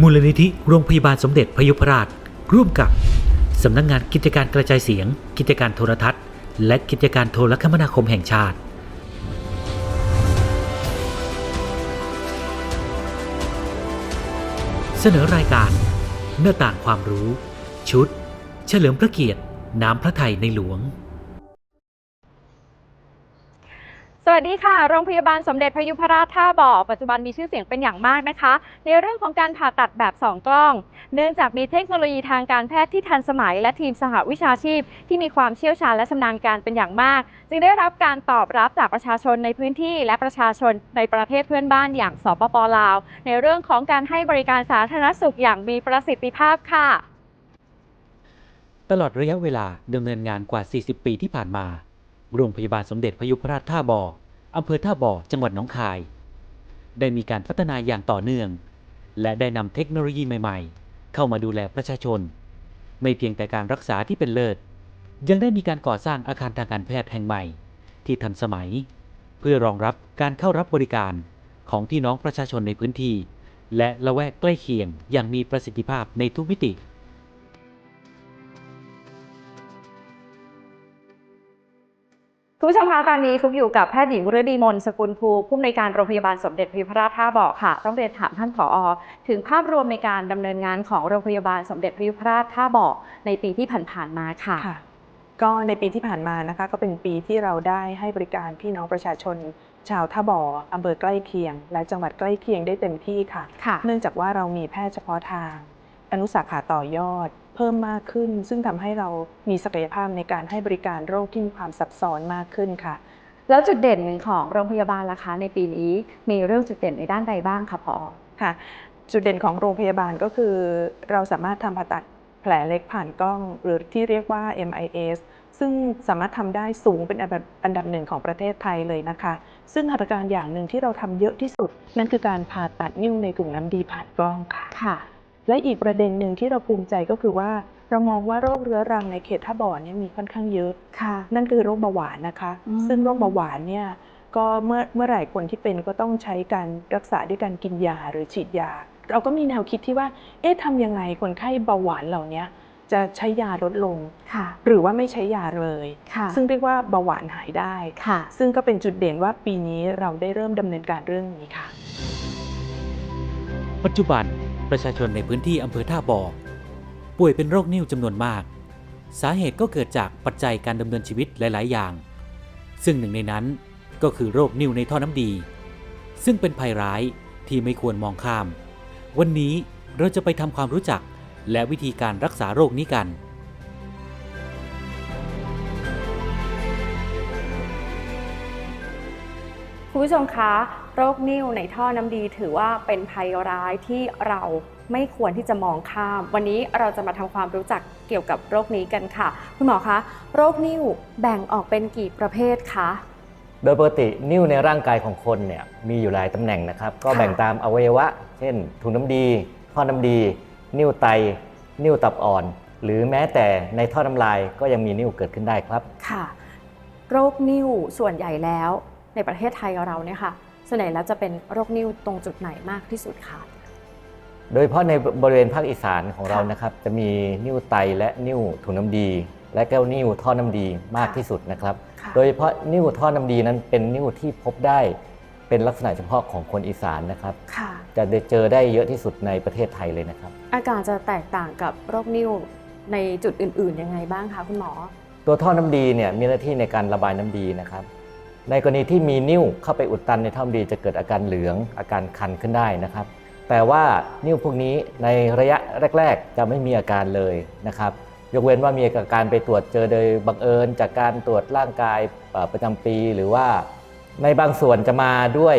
มูลนิธิโรงพยาบาลสมเด็จพยุพราช ร่วมกับ สำนักงงานกิจการกระจายเสียง กิจการโทรทัศน์ และกิจการโทรคมนาคมแห่งชาติเสนอรายการหน้าต่างความรู้ ชุด เฉลิมพระเกียรติ น้ำพระไทยในหลวง สวัสดีค่ะ โรงพยาบาลสมเด็จพยุพราชท่าบ่อ ปัจจุบันมีชื่อเสียงเป็นอย่างมากนะคะ ในเรื่องของการผ่าตัดแบบ 2 กล้อง เนื่องจากมีเทคโนโลยีทางการแพทย์ที่ทันสมัย และทีมสหวิชาชีพ ที่มีความเชี่ยวชาญและชำนาญการเป็นอย่างมาก จึงได้รับการตอบรับจากประชาชนในพื้นที่ และประชาชนในประเทศเพื่อนบ้านอย่างสปปลาว ในเรื่องของการให้บริการสาธารณสุขอย่างมีประสิทธิภาพค่ะ ตลอดระยะเวลาดำเนินงานกว่า 40 ปีที่ผ่านมา โรงพยาบาลสมเด็จพยุพราชท่าบ่ออำเภอท่าบ่อ จังหวัดหนองคาย ได้มีการพัฒนาอย่างต่อเนื่อง และได้นำเทคโนโลยีใหม่ๆ เข้ามาดูแลประชาชน ไม่เพียงแต่การรักษาที่เป็นเลิศ ยังได้มีการก่อสร้างอาคารทางการแพทย์แห่งใหม่ ที่ทันสมัย เพื่อรองรับการเข้ารับบริการของพี่น้องประชาชนในพื้นที่ และละแวกใกล้เคียงอย่างมีประสิทธิภาพในทุกมิติ คุณผู้ชมคะตอนนี้ฟุกอยู่กับแพทย์หญิงฤดีมนสกุลภูผู้อำนวยการโรงพยาบาลสมเด็จพระพราชท่าบ่อค่ะ ต้องเรียนถามท่านผอ ถึงภาพรวมในการดำเนินงานของโรงพยาบาลสมเด็จพระยุพราชท่าบ่อในปีที่ผ่านๆมาค่ะค่ะ ก็ในปีที่ผ่านมานะคะ ก็เป็นปีที่เราได้ให้บริการพี่น้องประชาชน ชาวท่าบ่ออำเภอใกล้เคียง และจังหวัดใกล้เคียงได้เต็มที่ค่ะค่ะเนื่องจากว่าเรามีแพทย์เฉพาะทาง อนุสาขาต่อยอด เพิ่มมากขึ้น ซึ่งทำให้เรามีศักยภาพในการให้บริการโรคที่มีความซับซ้อนมากขึ้นค่ะ แล้วจุดเด่นของโรงพยาบาลล่ะคะในปีนี้มีเรื่องจุดเด่นในด้านใดบ้างคะผอค่ะ จุดเด่นของโรงพยาบาลก็คือ เราสามารถทำผ่าตัดแผลเล็กผ่านกล้อง หรือที่เรียกว่า MIS ซึ่งสามารถทำได้สูงเป็นอันดับอันดับหนึ่งของประเทศไทยเลยนะคะ ซึ่งหัตถการอย่างหนึ่งที่เราทำเยอะที่สุด นั่นคือการผ่าตัดนิ้วในกลุ่มน้ำดีผ่านกล้องค่ะค่ะ และอีกประเด็นหนึ่งที่เราภูมิใจก็คือว่า เรามองว่าโรคเรื้อรังในเขตท่าบ่อเนี่ยมีค่อนข้างเยอะค่ะนั่นคือโรคเบาหวานนะคะอืมซึ่งโรคเบาหวานเนี่ยก็เมื่อเมื่อไหร่คนที่เป็นก็ต้องใช้การรักษาด้วยการกินยาหรือฉีดยา เราก็มีแนวคิดที่ว่า เอ๊ะทำยังไงคนไข้เบาหวานเหล่านี้จะใช้ยาลดลงค่ะหรือว่าไม่ใช้ยาเลยค่ะซึ่งเรียกว่าเบาหวานหายได้ค่ะซึ่งก็เป็นจุดเด่นว่าปีนี้เราได้เริ่มดำเนินการเรื่องนี้ค่ะ ปัจจุบัน ประชาชนในพื้นที่อำเภอท่าบ่อป่วยเป็นโรคนิ่วจำนวนมาก สาเหตุก็เกิดจากปัจจัยการดำเนินชีวิตหลาย ๆ อย่าง ซึ่งหนึ่งในนั้นก็คือโรคนิ่วในท่อน้ำดี ซึ่งเป็นภัยร้ายที่ไม่ควรมองข้าม วันนี้เราจะไปทำความรู้จักและวิธีการรักษาโรคนี้กันคุณผู้ชมคะ โรคนิ่วในท่อน้ำดีถือว่าเป็นภัยร้ายที่เราไม่ควรที่จะมองข้าม วันนี้เราจะมาทำความรู้จักเกี่ยวกับโรคนี้กันค่ะ คุณหมอคะโรคนิ่วแบ่งออกเป็นกี่ประเภทคะโดยปกตินิ้วในร่างกายของคนเนี่ยมีอยู่หลายตำแหน่งนะครับ ก็แบ่งตามอวัยวะ เช่นถุงน้ำดี ท่อน้ำดี นิ้วไต นิ้วตับอ่อน หรือแม้แต่ในท่อน้ำลายก็ยังมีนิ้วเกิดขึ้นได้ครับค่ะ โรคนิ่วส่วนใหญ่แล้วในประเทศไทยเราเนี่ยค่ะ ส่วนใหญ่แล้วจะเป็นโรคนิ่วตรงจุดไหนมากที่สุดคะโดยเฉพาะในบริเวณภาคอีสานของเราค่ะนะครับ จะมีนิ้วไตและนิ้วถุงน้ำดี และแก้วนิ้วท่อน้ำดีมากที่สุดนะครับค่ะโดยเฉพาะนิ้วท่อน้ำดีนั้นเป็นนิ้วที่พบได้เป็นลักษณะเฉพาะของคนอีสานนะครับค่ะจะได้เจอได้เยอะที่สุดในประเทศไทยเลยนะครับ อาการจะแตกต่างกับโรคนิ่วในจุดอื่นๆยังไงบ้างคะคุณหมอ ตัวท่อน้ำดีเนี่ยมีหน้าที่ในการระบายน้ำดีนะครับ ในกรณีที่มีนิ่วเข้าไปอุดตันในท่อน้ำดีจะเกิดอาการเหลืองอาการคันขึ้นได้นะครับ แต่ว่านิ่วพวกนี้ในระยะแรก ๆ จะไม่มีอาการเลยนะครับ ยกเว้นว่ามีอาการไปตรวจเจอโดยบังเอิญ จากการตรวจร่างกายเอ่อประจำปี หรือว่าในบางส่วนจะมาด้วย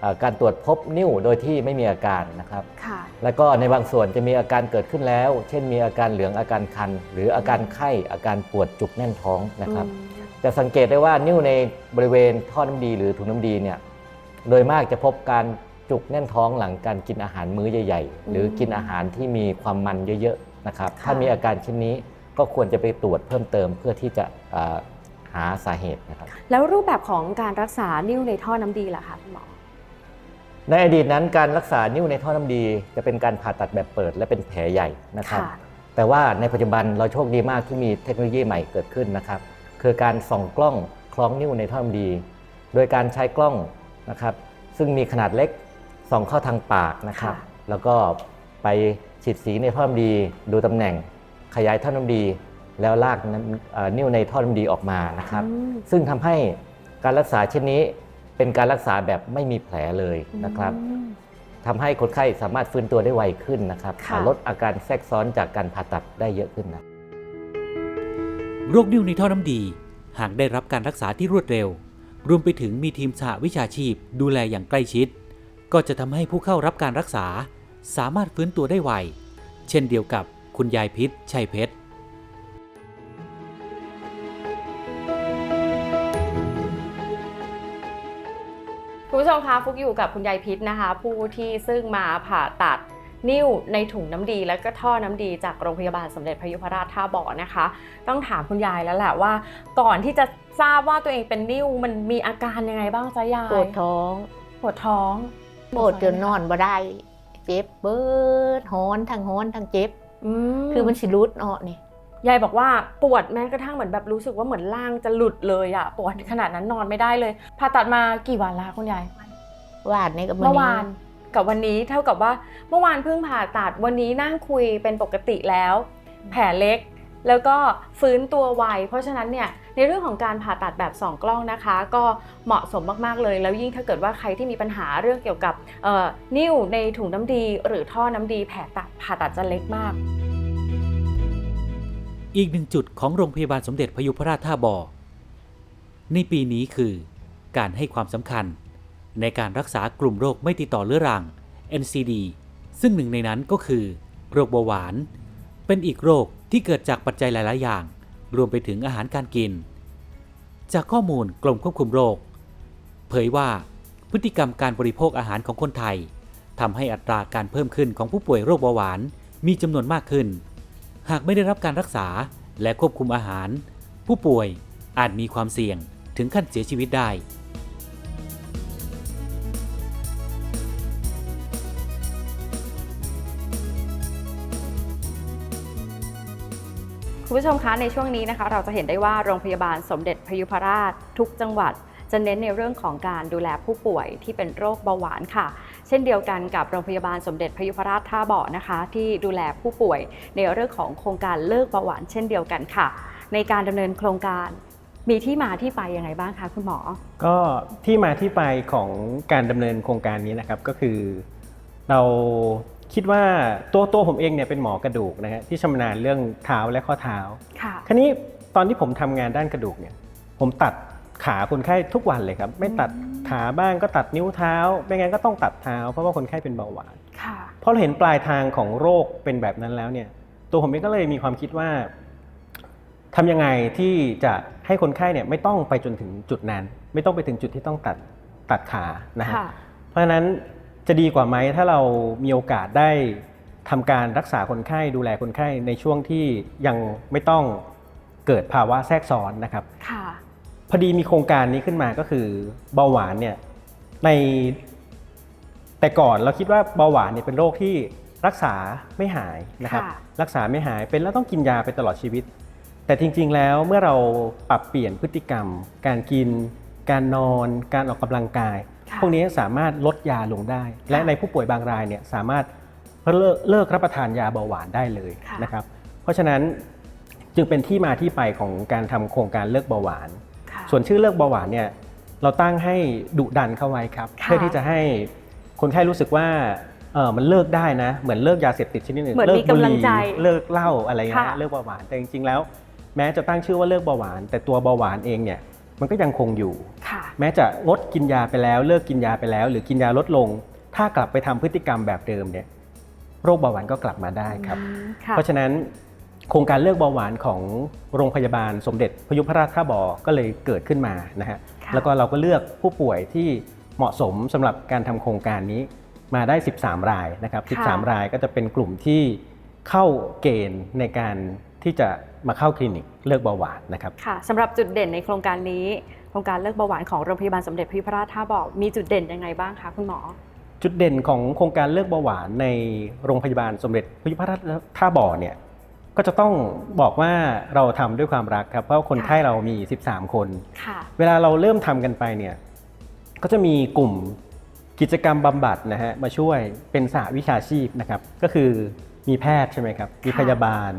เอ่อการตรวจพบนิ่วโดยที่ไม่มีอาการนะครับค่ะแล้วก็ในบางส่วนจะมีอาการเกิดขึ้นแล้ว เช่นมีอาการเหลืองอาการคัน หรืออาการไข้อาการปวดจุกแน่นท้องนะครับอืม จะสังเกตได้ว่านิ่วในบริเวณท่อน้ำดีหรือถุงน้ำดีเนี่ยโดยมากจะพบการจุกแน่นท้องหลังการกินอาหารมื้อใหญ่ๆ หรือกินอาหารที่มีความมันเยอะๆนะครับค่ะถ้ามีอาการเช่นนี้ก็ควรจะไปตรวจเพิ่มเติมเพื่อที่จะอ่าหาสาเหตุนะครับแล้วรูปแบบของการรักษานิ่วในท่อน้ำดีล่ะคะคุณหมอในอดีตนั้นการรักษานิ้วในท่อน้ำดี จะเป็นการผ่าตัดแบบเปิดและเป็นแผลใหญ่นะครับค่ะแต่ว่าในปัจจุบันเราโชคดีมากที่มีเทคโนโลยีใหม่เกิดขึ้นนะครับ คือการส่องกล้องคล้องนิ้วในท่อน้ำดี โดยการใช้กล้องนะครับ ซึ่งมีขนาดเล็กส่องเข้าทางปากนะครับค่ะแล้วก็ไปฉีดสีในท่อน้ำดี ดูตำแหน่งขยายท่อน้ำดี แล้วลากน้ำเอ่อนิ้วในท่อน้ำดีออกมานะครับอืมซึ่งทำให้การรักษาเช่นนี้เป็นการรักษาแบบไม่มีแผลเลยนะครับอืมทำให้คนไข้สามารถฟื้นตัวได้ไวขึ้นนะครับค่ะลดอาการแทรกซ้อนจากการผ่าตัดได้เยอะขึ้นนะ โรคนิ้วในท่อน้ำดี หากได้รับการรักษาที่รวดเร็ว รวมไปถึงมีทีมสหวิชาชีพดูแลอย่างใกล้ชิด ก็จะทำให้ผู้เข้ารับการรักษา สามารถฟื้นตัวได้ไว เช่นเดียวกับคุณยายพิษชัยเพชรคุณผู้ชมคะฟุกอยู่กับคุณยายพิษนะคะ ผู้ที่ซึ่งมาผ่าตัด นิ้วในถุงน้ำดีและก็ท่อน้ำดีจากโรงพยาบาลสมเด็จพระยุพราชท่าบ่อนะคะ ต้องถามคุณยายแล้วแหละว่า ก่อนที่จะทราบว่าตัวเองเป็นนิ้วมันมีอาการยังไงบ้างจ๊ะยายปวดท้องปวดท้องปวดจนนอนบ่ได้ เจ็บเบิดฮ้อนทั้งฮ้อนทั้งเจ็บอืมคือมันสิรุดเนาะนี่ยายบอกว่าปวดแม้กระทั่งเหมือนแบบรู้สึกว่าเหมือนล่างจะหลุดเลยอะปวดขนาดนั้นนอนไม่ได้เลยผ่าตัดมากี่วันแล้วคุณยายวาดนี่กับเมื่อวาน กับวันนี้เท่ากับว่าเมื่อวานเพิ่งผ่าตัดวันนี้นั่งคุยเป็นปกติแล้ว แผลเล็ก แล้วก็ฟื้นตัวไวเพราะฉะนั้นเนี่ยในเรื่องของการผ่าตัดแบบสองกล้องนะคะ ก็เหมาะสมมากๆเลย แล้วยิ่งถ้าเกิดว่าใครที่มีปัญหาเรื่องเกี่ยวกับเอ่อนิ่วในถุงน้ำดี หรือท่อน้ำดีแผลตัดผ่าตัดจะเล็กมาก อีกหนึ่งจุดของโรงพยาบาลสมเด็จพยุพราชท่าบ่อในปีนี้คือการให้ความสำคัญ ในการรักษากลุ่มโรคไม่ติดต่อเรื้อรัง NCD ซึ่งหนึ่งในนั้นก็คือ โรคเบาหวาน เป็นอีกโรคที่เกิดจากปัจจัยหลาย ๆ อย่าง รวมไปถึงอาหารการกิน จากข้อมูลกรมควบคุมโรค เผยว่าพฤติกรรมการบริโภคอาหารของคนไทยทำให้อัตราการเพิ่มขึ้นของผู้ป่วยโรคเบาหวานมีจำนวนมากขึ้น หากไม่ได้รับการรักษาและควบคุมอาหาร ผู้ป่วยอาจมีความเสี่ยงถึงขั้นเสียชีวิตได้ คุณผู้ชมคะในช่วงนี้นะคะ เราจะเห็นได้ว่าโรงพยาบาลสมเด็จพยุพราชทุกจังหวัด จะเน้นในเรื่องของการดูแลผู้ป่วยที่เป็นโรคเบาหวานค่ะ เช่นเดียวกันกับโรงพยาบาลสมเด็จพยุพราชท่าบาะนะคะ ที่ดูแลผู้ป่วยในเรื่องของโครงการเลิกเบาหวาน เช่นเดียวกันค่ะ ในการดำเนินโครงการมีที่มาที่ไปยังไงบ้างคะคุณหมอ ก็ที่มาที่ไปของการดำเนินโครงการนี้นะครับก็คือ เรา คิดว่าตัวตัวผมเองเนี่ยเป็นหมอกระดูกนะฮะที่ชำนาญเรื่องเท้าและข้อเท้าค่ะคราวนี้ตอนที่ผมทำงานด้านกระดูกเนี่ยผมตัดขาคนไข้ทุกวันเลยครับไม่ตัดขาบ้างก็ตัดนิ้วเท้า ไม่งั้นก็ต้องตัดเท้า เพราะว่าคนไข้เป็นเบาหวานค่ะพอเราเห็นปลายทางของโรคเป็นแบบนั้นแล้วเนี่ย ตัวผมเองก็เลยมีความคิดว่าทำยังไงที่จะให้คนไข้เนี่ยไม่ต้องไปจนถึงจุดนั้น ไม่ต้องไปถึงจุดที่ต้องตัดตัดขานะฮะค่ะเพราะฉะนั้น จะดีกว่าไหมถ้าเรามีโอกาสได้ทำการรักษาคนไข้ดูแลคนไข้ในช่วงที่ยังไม่ต้องเกิดภาวะแทรกซ้อนนะครับค่ะพอดีมีโครงการนี้ขึ้นมาก็คือเบาหวานเนี่ยในแต่ก่อนเราคิดว่าเบาหวานเนี่ยเป็นโรคที่รักษาไม่หายนะครับ ค่ะ รักษาไม่หายเป็นแล้วต้องกินยาไปตลอดชีวิต แต่จริง ๆ แล้วเมื่อเราปรับเปลี่ยนพฤติกรรม การกิน การนอน การออกกำลังกายค่ะ พวกนี้สามารถลดยาลงได้ และในผู้ป่วยบางรายเนี่ยสามารถเลิกเลิกรับประทานยาเบาหวานได้เลยค่ะนะครับ เพราะฉะนั้นจึงเป็นที่มาที่ไปของการทำโครงการเลิกเบาหวานค่ะส่วนชื่อเลิกเบาหวานเนี่ยเราตั้งให้ดุดันเข้าไว้ครับค่ะเพื่อที่จะให้คนไข้รู้สึกว่าเออมันเลิกได้นะ เหมือนเลิกยาเสพติดชนิดหนึ่งเหมือนเลิมีบุหกำลังรี่ใจเลิกเหล้าอะไรเงี้ยค่ะเลิกเบาหวานแต่จริงๆแล้ว แม้จะตั้งชื่อว่าเลิกเบาหวาน แต่ตัวเบาหวานเองเนี่ย มันก็ยังคงอยู่ค่ะแม้จะงดกินยาไปแล้ว เลิกกินยาไปแล้ว หรือกินยาลดลง ถ้ากลับไปทำพฤติกรรมแบบเดิมเนี่ยโรคเบาหวานก็กลับมาได้ครับอืมค่ะเพราะฉะนั้นโครงการเลือกเบาหวานของโรงพยาบาลสมเด็จพยุพราชท่าบ่อก็เลยเกิดขึ้นมานะฮะค่ะแล้วก็เราก็เลือกผู้ป่วยที่เหมาะสมสำหรับการทำโครงการนี้มาได้ 13 รายนะครับ 13 รายก็จะเป็นกลุ่มที่เข้าเกณฑ์ในการที่จะ มาเข้าคลินิกเลือกเบาหวานนะครับค่ะสำหรับจุดเด่นในโครงการนี้ โครงการเลิกเบาหวานของโรงพยาบาลสมเด็จพระยุพราชท่าบ่อมีจุดเด่นยังไงบ้างคะคุณหมอ จุดเด่นของโครงการเลือกเบาหวานในโรงพยาบาลสมเด็จพระยุพราชท่าบ่อเนี่ยก็จะต้องบอกว่าเราทำด้วยความรักครับเพราะคนไข้เรามี 13 คนค่ะเวลาเราเริ่มทำกันไปเนี่ยก็จะมีกลุ่มกิจกรรมบำบัดนะฮะมาช่วยเป็นสหวิชาชีพนะครับ ก็คือมีแพทย์ใช่ไหมครับ มีค่ะพยาบาล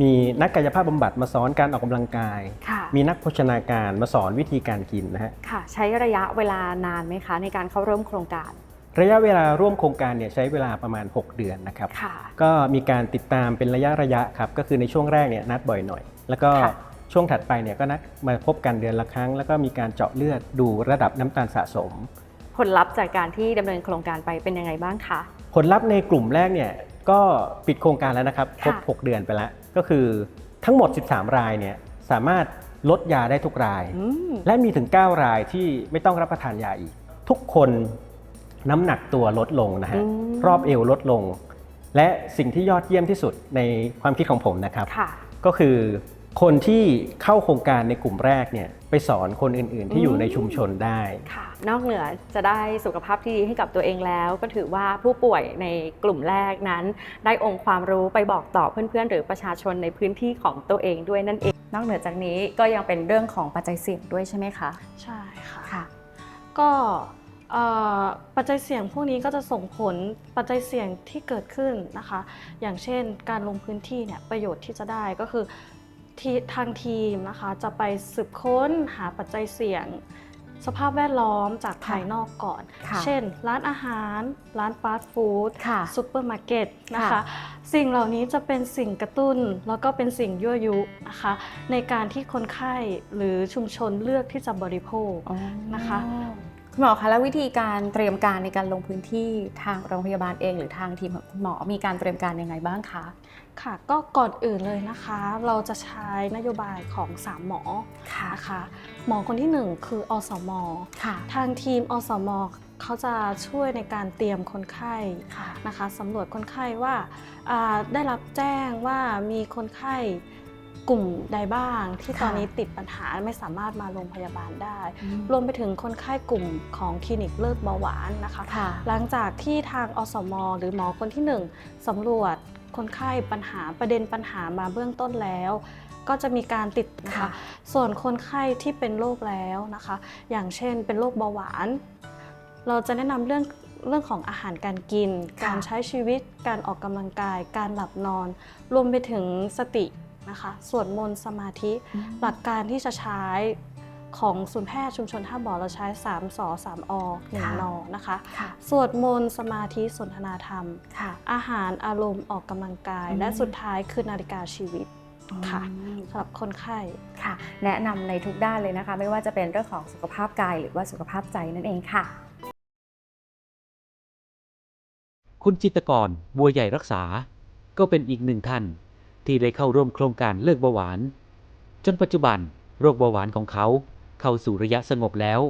มีนักกายภาพบำบัดมาสอนการออกกำลังกายค่ะมีนักโภชนาการมาสอนวิธีการกินนะฮะค่ะ ใช้ระยะเวลานานไหมคะในการเข้าร่วมโครงการ ระยะเวลาร่วมโครงการเนี่ยใช้เวลาประมาณ 6 เดือนนะครับค่ะก็มีการติดตามเป็นระยะระยะครับ ก็คือในช่วงแรกเนี่ยนัดบ่อยหน่อย แล้วก็ค่ะช่วงถัดไปเนี่ยก็นัดมาพบกันเดือนละครั้ง แล้วก็มีการเจาะเลือดดูระดับน้ำตาลสะสม ผลลัพธ์จากการที่ดำเนินโครงการไปเป็นยังไงบ้างคะ ผลลัพธ์ในกลุ่มแรกเนี่ยก็ปิดโครงการแล้วนะครับ ครบค่ะ6เดือนไปแล้ว ก็คือทั้งหมด 13 รายเนี่ยสามารถลดยาได้ทุกรายอืมและมีถึง 9 รายที่ไม่ต้องรับประทานยาอีก ทุกคนน้ำหนักตัวลดลงนะฮะอืมรอบเอวลดลง และสิ่งที่ยอดเยี่ยมที่สุดในความคิดของผมนะครับค่ะก็คือ คนที่เข้าโครงการในกลุ่มแรกเนี่ยไปสอนคนอื่นๆ ที่อยู่ในชุมชนได้ค่ะ นอกเหนือจะได้สุขภาพที่ดีให้กับตัวเองแล้ว ก็ถือว่าผู้ป่วยในกลุ่มแรกนั้น ได้องค์ความรู้ไปบอกต่อเพื่อนๆ หรือประชาชนในพื้นที่ของตัวเองด้วยนั่นเอง นอกเหนือจากนี้ก็ยังเป็นเรื่องของปัจจัยเสี่ยงด้วยใช่ไหมคะใช่ค่ะค่ะ ก็เอ่อปัจจัยเสี่ยงพวกนี้ก็จะส่งผลปัจจัยเสี่ยงที่เกิดขึ้นนะคะ อย่างเช่นการลงพื้นที่เนี่ยประโยชน์ที่จะได้ก็คือ ที่ทางทีมนะคะจะไปสืบค้นหาปัจจัยเสี่ยง สภาพแวดล้อมจากภายนอกก่อน ค่ะเช่น ร้านอาหาร ร้านฟาสต์ฟู้ดค่ะซูเปอร์มาร์เก็ตนะคะ ค่ะ สิ่งเหล่านี้จะเป็นสิ่งกระตุ้น แล้วก็เป็นสิ่งยั่วยุนะคะ ในการที่คนไข้หรือชุมชนเลือกที่จะบริโภค นะคะ คุณหมอคะแล้ววิธีการเตรียมการในการลงพื้นที่ทางโรงพยาบาลเอง หรือทางทีมของคุณหมอมีการเตรียมการยังไงบ้างคะ ค่ะ ก็ก่อนอื่นเลยนะคะ เราจะใช้นโยบายของ 3 หมอค่ะนะคะหมอคนที่ 1 คืออสมค่ะ ทางทีมอสมเขาจะช่วยในการเตรียมคนไข้ค่ะนะคะสำรวจคนไข้ว่าอ่าได้รับแจ้งว่ามีคนไข้ กลุ่มใดบ้างที่ค่ะตอนนี้ติดปัญหาไม่สามารถมาโรงพยาบาลได้อืมรวมไปถึงคนไข้กลุ่มของคลินิกเลิศเบาหวานนะคะค่ะหลังจากที่ทางอสม หรือหมอคนที่ 1สำรวจคนไข้ปัญหาประเด็นปัญหามาเบื้องต้นแล้ว ก็จะมีการติดนะคะค่ะส่วนคนไข้ที่เป็นโรคแล้วนะคะ อย่างเช่นเป็นโรคเบาหวาน เราจะแนะนำเรื่องเรื่องของอาหารการกินค่ะการใช้ชีวิต การออกกำลังกาย การหลับนอน รวมไปถึงสติ นะคะสวดมนต์สมาธิหลักการที่จะใช้ของศูนย์แพทย์ชุมชนท่าบ่อเราใช้ 3สอ3อ1ค่ะนนะคะค่ะสวดมนต์สมาธิสนทนาธรรมค่ะอาหารอารมณ์ออกกำลังกายอืมและสุดท้ายคือนาฬิกาชีวิตค่ะอืมสำหรับคนไข้ค่ะ แนะนำในทุกด้านเลยนะคะ ไม่ว่าจะเป็นเรื่องของสุขภาพกายหรือว่าสุขภาพใจนั่นเองค่ะ คุณจิตรกรบัวใหญ่รักษา ก็เป็นอีกหนึ่งท่าน ที่ได้เข้าร่วมโครงการเลิกเบาหวาน จนปัจจุบันโรคเบาหวานของเขาเข้าสู่ระยะสงบแล้ว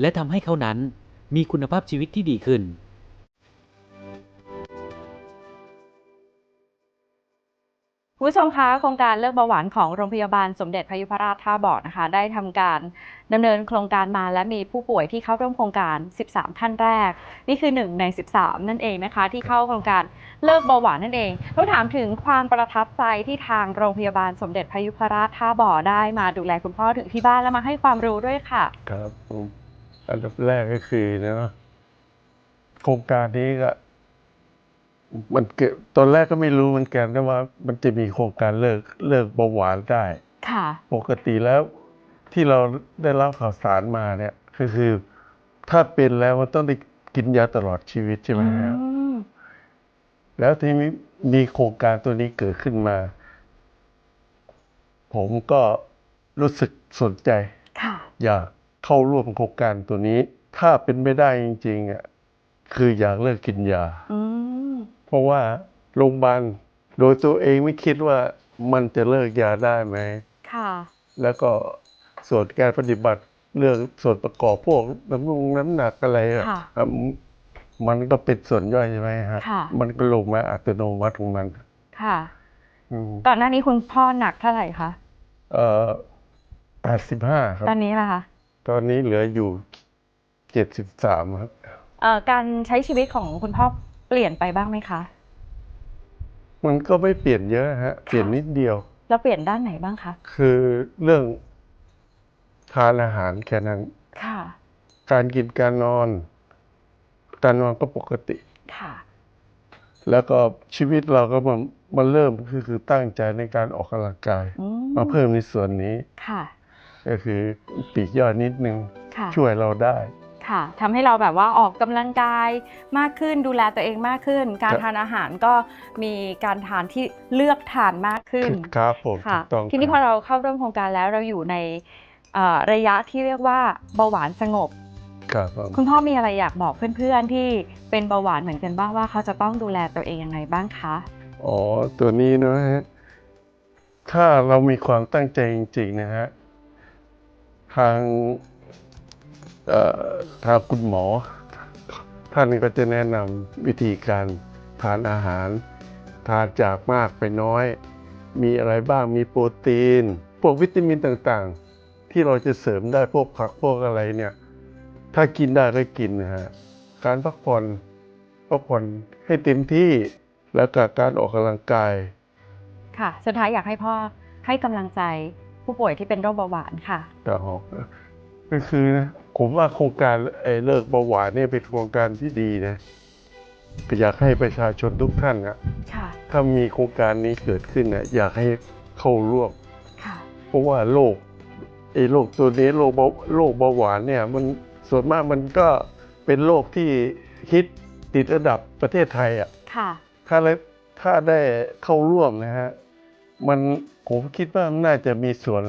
และทำให้เขานั้นมีคุณภาพชีวิตที่ดีขึ้น คุณผู้ชมคะโครงการเลิกเบาหวานของโรงพยาบาลสมเด็จพระยุพราชท่าบ่อนะคะ ได้ทำการดำเนินโครงการมาและมีผู้ป่วยที่เข้าร่วมโครงการ 13 ท่านแรก นี่คือหนึ่งใน 13 นั่นเองนะคะ ที่เข้าโครงการเลิกเบาหวานนั่นเองต้องถามถึงความประทับใจที่ทางโรงพยาบาลสมเด็จพระยุพราชท่าบ่อได้มาดูแลคุณพ่อถึงที่บ้านและมาให้ความรู้ด้วยค่ะ ครับอันดับแรกก็คือนะโครงการนี้ก็ มันเกิดตอนแรกก็ไม่รู้เหมือนกันนะว่า มันจะมีโครงการเลิกเลิกเบาหวานได้ ค่ะ ปกติแล้วที่เราได้รับข่าวสารมาเนี่ยก็คือ ถ้าเป็นแล้วมันต้องได้กินยาตลอดชีวิตใช่ไหมครับ อืมแล้วทีนี้มีโครงการตัวนี้เกิดขึ้นมา ผมก็รู้สึกสนใจ ค่ะ อยากเข้าร่วมโครงการตัวนี้ ถ้าเป็นไม่ได้จริงๆอะคืออยากเลิกกินยา อืม เพราะว่าโรงพยาบาลโดยตัวเองไม่คิดว่ามันจะเลิกยาได้ไหมค่ะ แล้วก็ส่วนการปฏิบัติเรื่องส่วนประกอบพวกน้ำนงน้ำหนักอะไรอะค่ะอะมันก็เป็นส่วนย่อยใช่ไหมฮะค่ะมันก็ลงมาอัตโนมัติของมัน ค่ะอืมก่อนหน้านี้คุณพ่อหนักเท่าไหร่คะ เอ่อแปดสิบห้าครับ ตอนนี้ล่ะคะ ตอนนี้เหลืออยู่เจ็ดสิบสามครับ เอ่อการใช้ชีวิตของคุณพ่อ เปลี่ยนไปบ้างไหมคะ มันก็ไม่เปลี่ยนเยอะฮะ เปลี่ยนนิดเดียว แล้วเปลี่ยนด้านไหนบ้างคะ คือเรื่องทานอาหารแค่นั้น ค่ะ การกินการนอน การนอนก็ปกติ ค่ะ แล้วก็ชีวิตเราก็มามาเริ่มคือคือตั้งใจในการออกกำลังกาย อืมาเพิ่มในส่วนนี้ ค่ะ ก็คือปีกย่อยนิดนึง ค่ะ ช่วยเราได้ ค่ะทำให้เราแบบว่าออกกำลังกายมากขึ้นดูแลตัวเองมากขึ้น การครับ ทานอาหารก็มีการทานที่เลือกทานมากขึ้น ครับผมค่ะถูกต้องทีนี้คพรัอบเราเข้าร่วมโครงการแล้วเราอยู่ในเอ่อระยะที่เรียกว่าเบาหวานสงบ ครับผม คุณพ่อมีอะไรอยากบอกเพื่อนๆ ที่เป็นเบาหวานเหมือนกันบ้างว่าเขาจะต้องดูแลตัวเองยังไงบ้างคะ อ๋อ ตัวนี้นะฮะ ถ้าเรามีความตั้งใจจริงๆนะฮะ ทางเอ่อ ทางคุณหมอ ท่านก็จะแนะนำวิธีการทานอาหาร ทานจากมากไปน้อย มีอะไรบ้างมีโปรตีน พวกวิตามินต่างๆ ที่เราจะเสริมได้พวกผักพวกอะไรเนี่ย ถ้ากินได้ก็กินนะฮะการพักผ่อนพักผ่อนให้เต็มที่แล้วก็การออกกำลังกาย ค่ะ สุดท้ายอยากให้พ่อให้กำลังใจผู้ป่วยที่เป็นโรคเบาหวานค่ะแต่หอกก็คือนะ ผมว่าโครงการไอ้เลิกเบาหวานเนี่ยเป็นโครงการที่ดีนะอยากให้ประชาชนทุกท่านอะค่ะถ้ามีโครงการนี้เกิดขึ้นนะอยากให้เข้าร่วมค่ะเพราะว่าโรคไอ้โรคตัวนี้โรคเบาโรคเบาหวานเนี่ย มันส่วนมากมันก็เป็นโรคที่ฮิตติดอันดับประเทศไทยอะค่ะถ้าได้ถ้าได้เข้าร่วมนะฮะมันผมคิดว่ามันน่าจะมีส่วน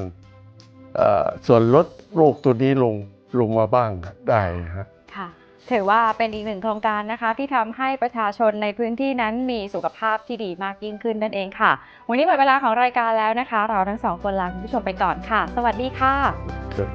เอ่อส่วนลดโรคตัวนี้ลง ลงมาบ้างได้นะฮะค่ะถือว่าเป็นอีกหนึ่งโครงการนะคะ ที่ทำให้ประชาชนในพื้นที่นั้นมีสุขภาพที่ดีมากยิ่งขึ้นนั่นเองค่ะ วันนี้หมดเวลาของรายการแล้วนะคะ เราทั้งสองคนลาคุณผู้ชมไปก่อนค่ะ สวัสดีค่ะครับ